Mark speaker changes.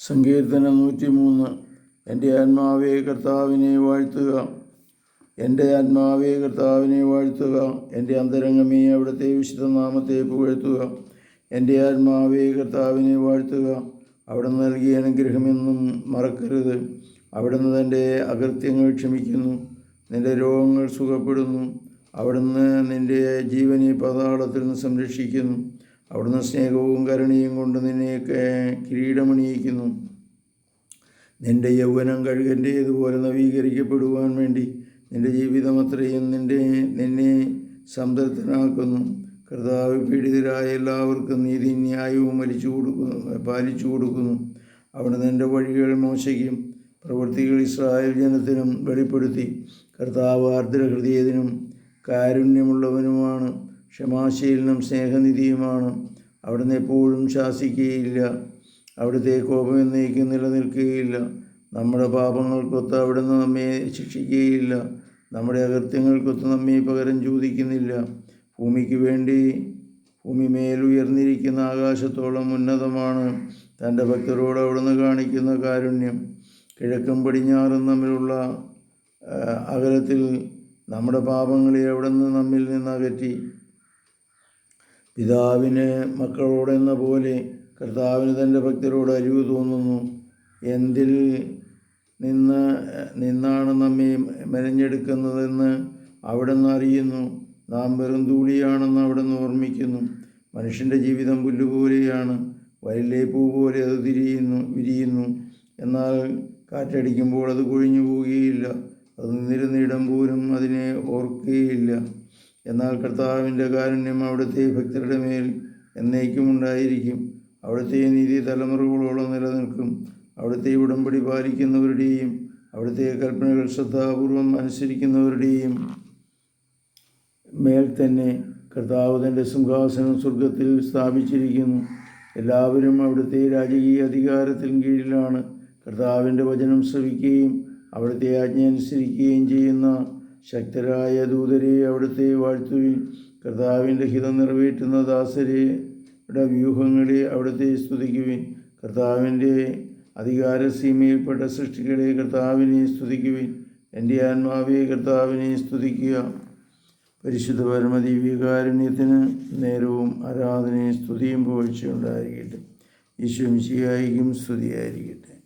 Speaker 1: സങ്കീർത്തനം നൂറ്റിമൂന്ന്. എന്റെ ആത്മാവേ കർത്താവിനെ വാഴ്ത്തുക. എന്റെ ആത്മാവേ കർത്താവിനെ വാഴ്ത്തുക. എന്റെ അന്തരംഗമേ അവിടുത്തെ വിശുദ്ധ നാമത്തെ പുകഴ്ത്തുക. എന്റെ ആത്മാവേ കർത്താവിനെ വാഴ്ത്തുക. അവിടുന്ന് നൽകിയ അനുഗ്രഹമെന്നും മറക്കരുത്. അവിടുന്ന് തന്റെ അകൃത്യങ്ങൾ ക്ഷമിക്കുന്നു. നിന്റെ രോഗങ്ങൾ സുഖപ്പെടുന്നു. അവിടുന്ന് നിന്റെ ജീവനെ പതാളത്തിൽ നിന്ന് സംരക്ഷിക്കുന്നു. അവിടുന്ന് സ്നേഹവും കരുണയും കൊണ്ട് നിന്നെ കിരീടമണിയിക്കുന്നു. നിന്റെ യൗവനം കഴുകന്റേതുപോലെ നവീകരിക്കപ്പെടുവാൻ വേണ്ടി നിന്റെ ജീവിതം അത്രയും നിന്റെ നിന്നെ സംതൃപ്തനാക്കുന്നു. കർത്താവ് പീഡിതരായ എല്ലാവർക്കും നീതി ന്യായവും വലിച്ചു കൊടുക്കുന്നു പാലിച്ചു കൊടുക്കുന്നു. അവിടെ നിന്റെ വഴികൾ മോശയ്ക്കും പ്രവൃത്തികൾ ഇസ്രായേൽ ജനത്തിനും വെളിപ്പെടുത്തി. കർത്താവ് ആർദ്രഹൃദയത്തിനും കാരുണ്യമുള്ളവനുമാണ്. ക്ഷമാശീലനും സ്നേഹനിധിയുമാണ്. അവിടുന്ന് എപ്പോഴും ശാസിക്കുകയില്ല. അവിടുത്തെ കോപം എന്നേക്കും നിലനിൽക്കുകയില്ല. നമ്മുടെ പാപങ്ങൾക്കൊത്ത് അവിടുന്ന് നമ്മെ ശിക്ഷിക്കുകയില്ല. നമ്മുടെ അകൃത്യങ്ങൾക്കൊത്ത് നമ്മെ പകരം ചോദിക്കുന്നില്ല. ഭൂമിക്ക് വേണ്ടി ഭൂമി മേലുയർന്നിരിക്കുന്ന ആകാശത്തോളം ഉന്നതമാണ് തന്റെ ഭക്തരോട് അവിടുന്ന് കാണിക്കുന്ന കാരുണ്യം. കിഴക്കും പടിഞ്ഞാറും തമ്മിലുള്ള അകലത്തിൽ നമ്മുടെ പാപങ്ങളെ അവിടുന്ന് നമ്മിൽ നിന്ന് അകറ്റി. പിതാവിന് മക്കളോടെന്ന പോലെ കർത്താവിന് തന്റെ ഭക്തരോട് അരിവ് തോന്നുന്നു. എന്തിൽ നിന്ന് നിന്നാണ് നമ്മെ മെനഞ്ഞെടുക്കുന്നതെന്ന് അവിടുന്ന് അറിയുന്നു. നാം വെറും ധൂളിയാണെന്ന് അവിടുന്ന് ഓർമ്മിക്കുന്നു. മനുഷ്യന്റെ ജീവിതം പുല്ലുപോലെയാണ്. വയലിലെ പൂ പോലെ അത് തിരിയുന്നു വിരിയുന്നു. എന്നാൽ കാറ്റടിക്കുമ്പോൾ അത് കൊഴിഞ്ഞു പോവുകയില്ല അത് നിന്നിരുന്നിടം പോലും അതിനെ ഓർക്കുകയില്ല. എന്നാൽ കർത്താവിന്റെ കാരുണ്യം അവിടുത്തെ ഭക്തരുടെ മേൽ എന്നേക്കും ഉണ്ടായിരിക്കും. അവിടുത്തെ നീതി തലമുറകളോളം നിലനിൽക്കും. അവിടുത്തെ ഉടമ്പടി പാലിക്കുന്നവരുടെയും അവിടുത്തെ കൽപ്പനകൾ ശ്രദ്ധാപൂർവം അനുസരിക്കുന്നവരുടെയും മേൽ തന്നെ കർത്താവ് തന്റെ സിംഹാസനം സ്വർഗത്തിൽ സ്ഥാപിച്ചിരിക്കുന്നു. എല്ലാവരും അവിടുത്തെ രാജകീയ അധികാരത്തിന് കീഴിലാണ്. കർത്താവിന്റെ വചനം ശ്രവിക്കുകയും അവിടുത്തെ ആജ്ഞ അനുസരിക്കുകയും ചെയ്യുന്ന ശക്തരായ ദൂതരെ അവിടുത്തെ വാഴ്ത്തുവിൻ. കർത്താവിന്റെ ഹിതം നിറവേറ്റുന്ന ദാസരെ വ്യൂഹങ്ങളെ അവിടുത്തെ സ്തുതിക്കുവിൻ. കർത്താവിന്റെ അധികാരസീമയിൽപ്പെട്ട സൃഷ്ടികളെ കർത്താവിനെ സ്തുതിക്കുവിൻ. എന്റെ ആത്മാവെ കർത്താവിനെ സ്തുതിക്കുക. പരിശുദ്ധ പരമദിവ്യകാരുണ്യത്തിന് നേരവും ആരാധനയും സ്തുതിയും പോഴ്ചയുണ്ടായിരിക്കട്ടെ ഈശോ മിശിഹായിക്കും സ്തുതിയായിരിക്കട്ടെ.